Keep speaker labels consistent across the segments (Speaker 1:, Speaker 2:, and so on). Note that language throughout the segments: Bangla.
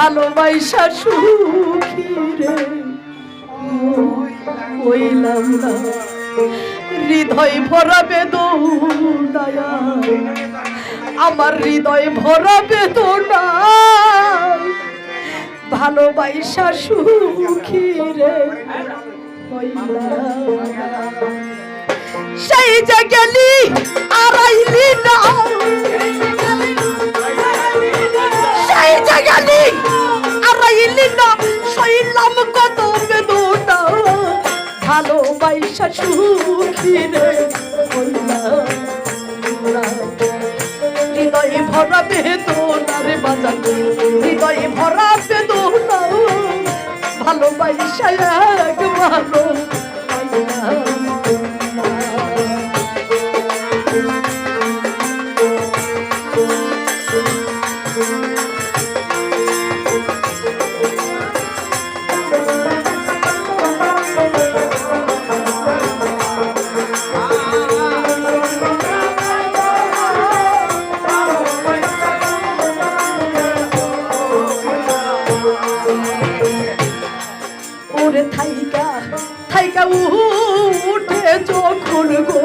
Speaker 1: ভালোবাসা সুখী রে। না, হৃদয় ভরা বেদনায়া, আমার হৃদয় ভরা বেদনা ভালোবাসা সুখী রে। সেই যে গেলি আড়াইলি না। ভালোবাসা সুখী রে। হৃদয়ে ভরা বেদনার বাজার হৃদয়ে ভরা বেদনা ভালোবাসা এক ভালো ওরে থাইকা থাইকা উঠে যখন গো।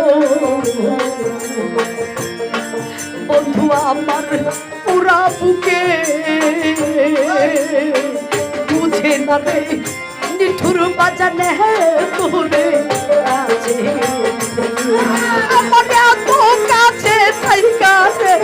Speaker 1: বন্ধু আমার পুরা বুকে বুঝে না রে, নিঠুর বাজানে তোরে কাছে আমার এত কাছে থাইকা রে।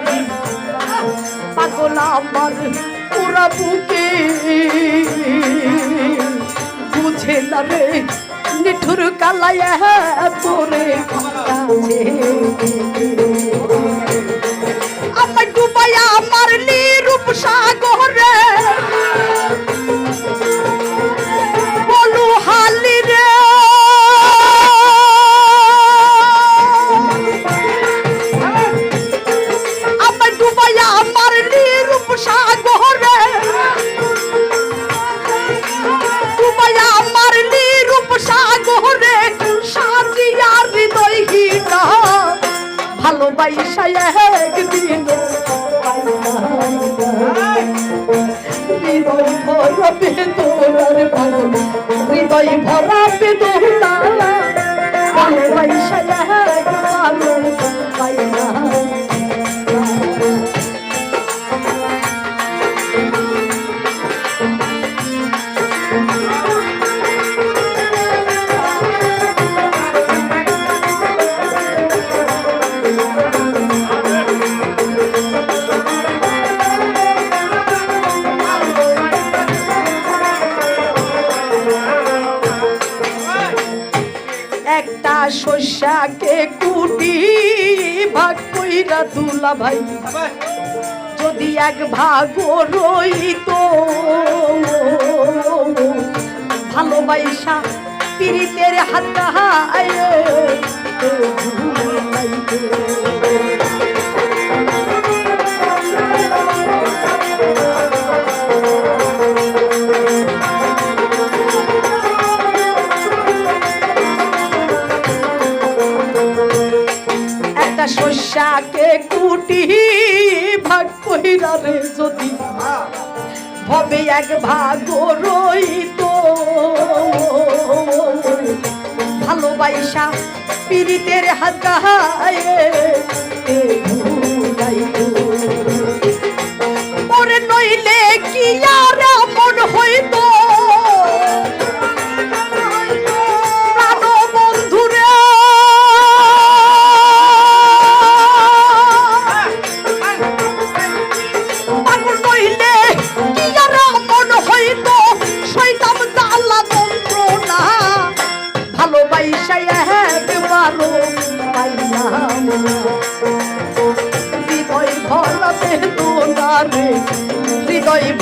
Speaker 1: সাই পাগল আমার পুরা বুকে। বুঝে না রে, নিঠুর কালায় পরে কাছে আমার ডুবাইয়া আমার নিরূপ সাগরে ভালোবাসা একদিন হৃদয় ভরা বেদনার পাগল হৃদয় ভরা বেদনা একটা শস্যাকে কুটি ভাগ কইরা দুলা ভাই। যদি এক ভাগ রইত ভালোবাসা পীড়িতের হাত শস্যাকে কুটি ভাগ যদি এক ভাগ রইত। ভালোবাসা পীড়িতের হাত ওরে নইলে কি আর মন হইতো?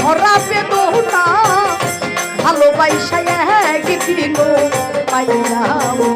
Speaker 1: ভরা বেদনা ভালোবাসা একদিনও পাইলাম।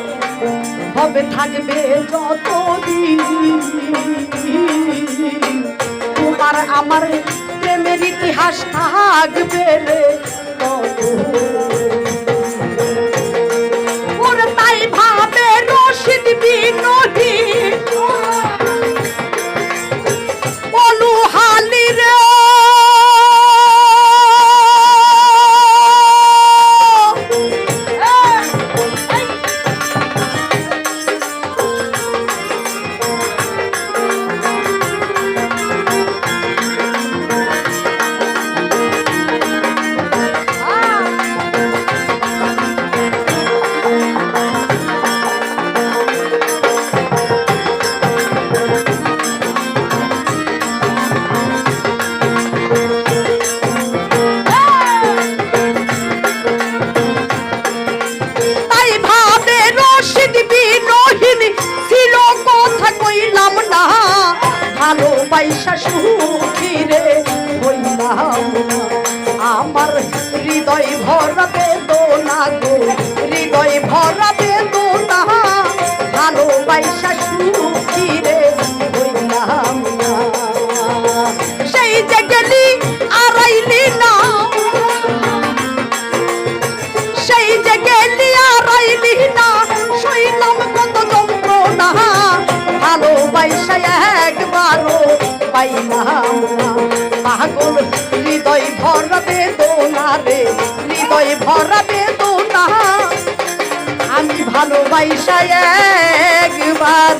Speaker 1: তবে থাকবে যতদিন? তোমার আমার প্রেমের ইতিহাস থাকবে রে পাগল হৃদয় ভরা বেদনা রে হৃদয় ভরা বেদনা আমি ভালোবাসা একবার